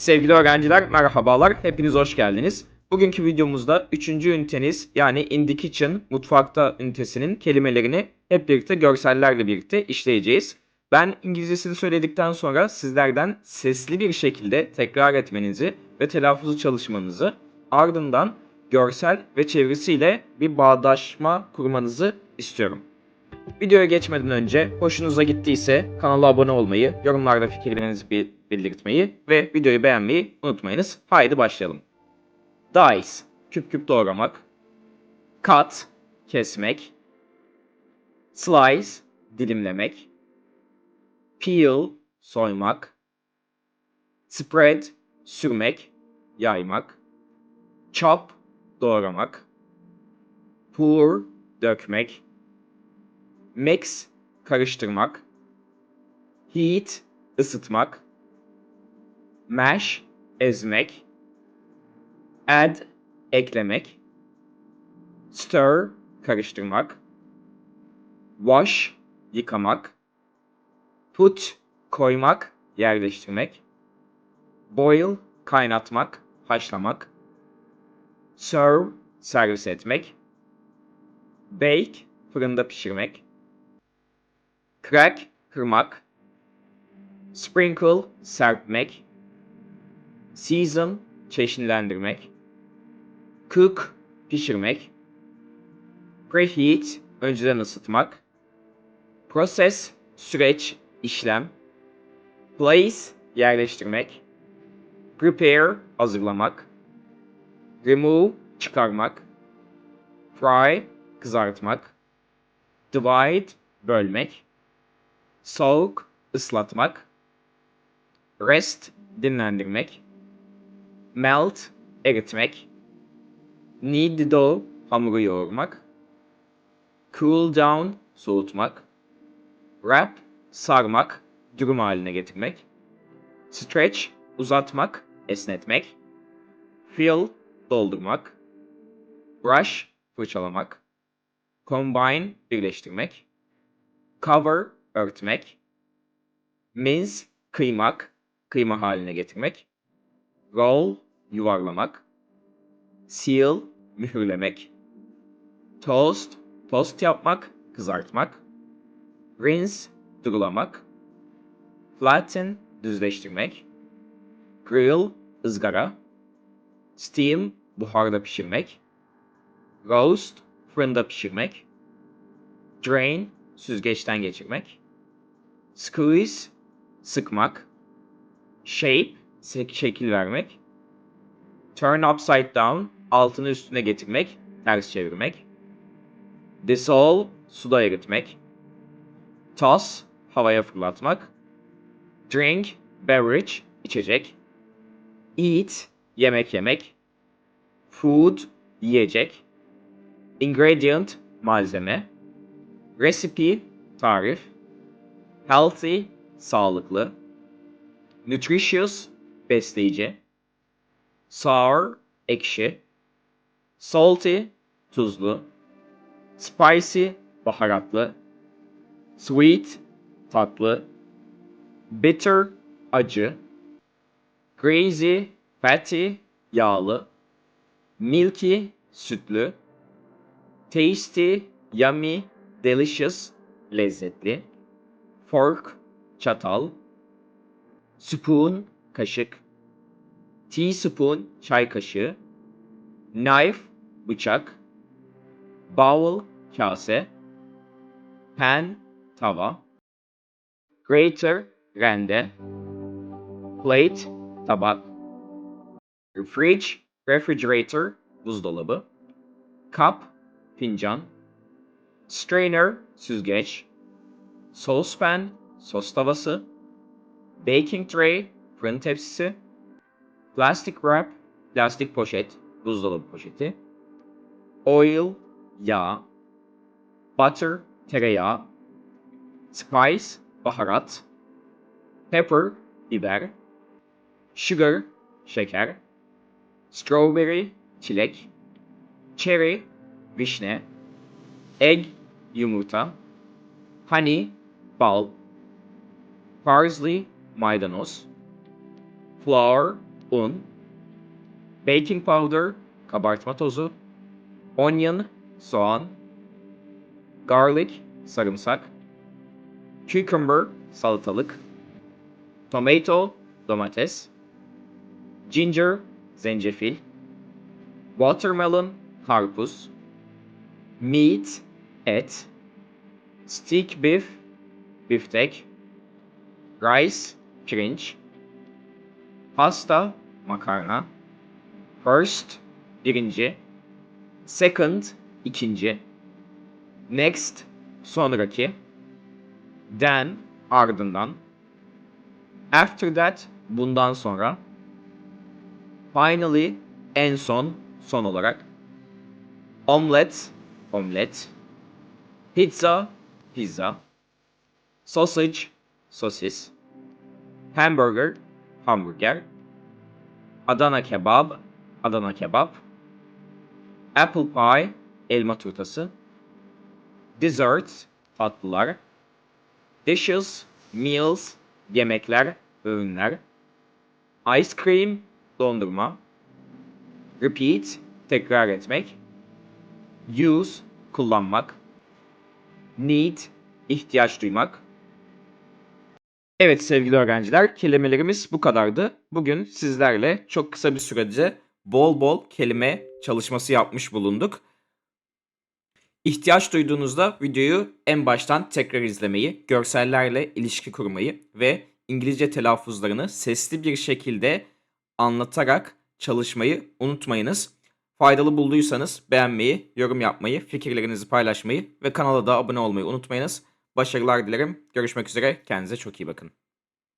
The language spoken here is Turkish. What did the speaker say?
Sevgili öğrenciler merhabalar, hepiniz hoş geldiniz. Bugünkü videomuzda 3. üniteniz yani In the Kitchen mutfakta ünitesinin kelimelerini hep birlikte görsellerle birlikte işleyeceğiz. Ben İngilizcesini söyledikten sonra sizlerden sesli bir şekilde tekrar etmenizi ve telaffuzu çalışmanızı ardından görsel ve çevirisiyle bir bağdaşma kurmanızı istiyorum. Videoya geçmeden önce hoşunuza gittiyse kanala abone olmayı, yorumlarda fikirlerinizi belirtmeyi ve videoyu beğenmeyi unutmayınız. Haydi başlayalım. Dice, küp küp doğramak. Cut, kesmek. Slice, dilimlemek. Peel, soymak. Spread, sürmek, yaymak. Chop, doğramak. Pour, dökmek. Mix, karıştırmak. Heat, ısıtmak. Mash, ezmek. Add, eklemek. Stir, karıştırmak. Wash, yıkamak. Put, koymak, yerleştirmek. Boil, kaynatmak, haşlamak. Serve, servis etmek. Bake, fırında pişirmek. Crack, kırmak. Sprinkle, serpmek. Season, çeşnilendirmek. Cook, pişirmek. Preheat, önceden ısıtmak. Process, süreç, işlem. Place, yerleştirmek. Prepare, hazırlamak. Remove, çıkarmak. Fry, kızartmak. Divide, bölmek. Soak, ıslatmak. Rest, dinlendirmek. Melt, eritmek. Knead dough, hamuru yoğurmak. Cool down, soğutmak. Wrap, sarmak, dürüm haline getirmek. Stretch, uzatmak, esnetmek. Fill, doldurmak. Brush, fırçalamak. Combine, birleştirmek. Cover, örtmek. Mince, kıymak, kıyma haline getirmek. Roll, yuvarlamak. Seal, mühürlemek. Toast, tost yapmak, kızartmak. Rinse, durulamak. Flatten, düzleştirmek. Grill, ızgara. Steam, buharda pişirmek. Roast, fırında pişirmek. Drain, süzgeçten geçirmek. Squeeze, sıkmak. Shape, şekil vermek. Turn upside down, altını üstüne getirmek, ters çevirmek. Dissolve, suda eritmek. Toss, havaya fırlatmak. Drink, beverage, içecek. Eat, yemek yemek. Food, yiyecek. Ingredient, malzeme. Recipe, tarif. Healthy, sağlıklı. Nutritious, besleyici. Sour, ekşi. Salty, tuzlu. Spicy, baharatlı. Sweet, tatlı. Bitter, acı. Crazy, fatty, yağlı. Milky, sütlü. Tasty, yummy, delicious, lezzetli. Fork, çatal. Spoon, kaşık. Teaspoon, çay kaşığı. Knife, bıçak. Bowl, kase. Pan, tava. Grater, rende. Plate, tabak. Fridge, refrigerator, buzdolabı. Cup, fincan. Strainer, süzgeç. Saucepan, sos tavası. Baking tray, fırın tepsisi. Plastic wrap, plastik poşet, buzdolabı poşeti. Oil, yağ. Butter, tereyağı. Spice, baharat. Pepper, biber. Sugar, şeker. Strawberry, çilek. Cherry, vişne. Egg, yumurta. Honey, bal. Parsley, maydanoz. Flour, un, baking powder, kabartma tozu, onion, soğan, garlic, sarımsak, cucumber, salatalık, tomato, domates, ginger, zencefil, watermelon, karpuz, meat, et, steak beef, biftek, rice, pirinç, pasta, makarna, first, birinci, second, ikinci, next, sonraki, then, ardından, after that, bundan sonra, finally, en son, son olarak, omelet, omlet, pizza, pizza, sausage, sosis, hamburger, hamburger, Adana kebap, Adana kebap, apple pie, elma turtası, dessert, tatlılar, dishes, meals, yemekler, öğünler, ice cream, dondurma, repeat, tekrar etmek, use, kullanmak, need, ihtiyaç duymak, Evet sevgili öğrenciler, kelimelerimiz bu kadardı. Bugün sizlerle çok kısa bir sürede bol bol kelime çalışması yapmış bulunduk. İhtiyaç duyduğunuzda videoyu en baştan tekrar izlemeyi, görsellerle ilişki kurmayı ve İngilizce telaffuzlarını sesli bir şekilde anlatarak çalışmayı unutmayınız. Faydalı bulduysanız beğenmeyi, yorum yapmayı, fikirlerinizi paylaşmayı ve kanala da abone olmayı unutmayınız. Başarılar dilerim. Görüşmek üzere. Kendinize çok iyi bakın.